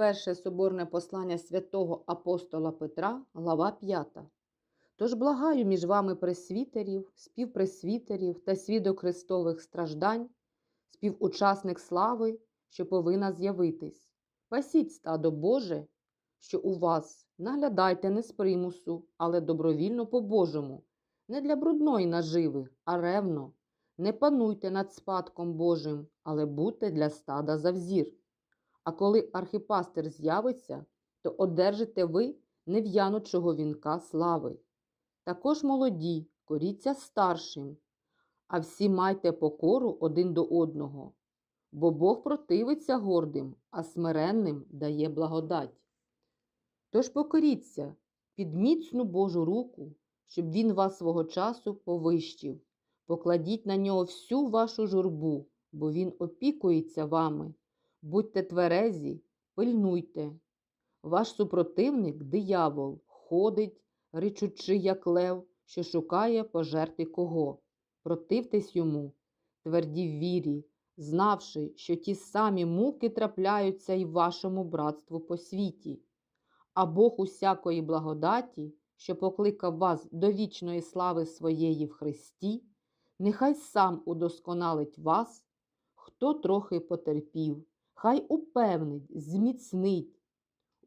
Перше соборне послання святого апостола Петра, глава 5. Тож благаю між вами пресвітерів, співпресвітерів та свідок Христових страждань, співучасник слави, що повинна з'явитись. Пасіть стадо Боже, що у вас, наглядайте не з примусу, але добровільно по-божому, не для брудної наживи, а ревно. Не пануйте над спадком Божим, але будьте для стада за взір. А коли архипастир з'явиться, то одержите ви нев'янучого вінка слави. Також молоді, коріться старшим, а всі майте покору один до одного, бо Бог противиться гордим, а смиренним дає благодать. Тож покоріться під міцну Божу руку, щоб він вас свого часу повищив. Покладіть на нього всю вашу журбу, бо він опікується вами. Будьте тверезі, пильнуйте. Ваш супротивник, диявол, ходить, ричучи, як лев, що шукає пожерти кого. Противтесь йому, тверді в вірі, знавши, що ті самі муки трапляються й вашому братству по світі. А Бог усякої благодаті, що покликав вас до вічної слави своєї в Христі, нехай сам удосконалить вас, хто трохи потерпів, хай упевнить, зміцнить,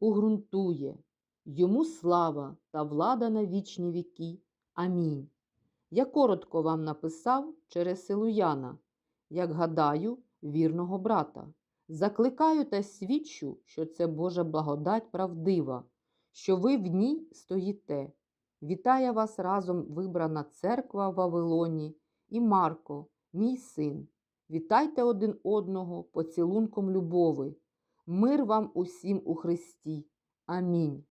угрунтує. Йому слава та влада на вічні віки. Амінь. Я коротко вам написав через Силуяна, як гадаю, вірного брата. Закликаю та свідчу, що це Божа благодать правдива, що ви в ній стоїте. Вітає вас разом вибрана церква в Вавилоні і Марко, мій син. Вітайте один одного поцілунком любови. Мир вам усім у Христі. Амінь.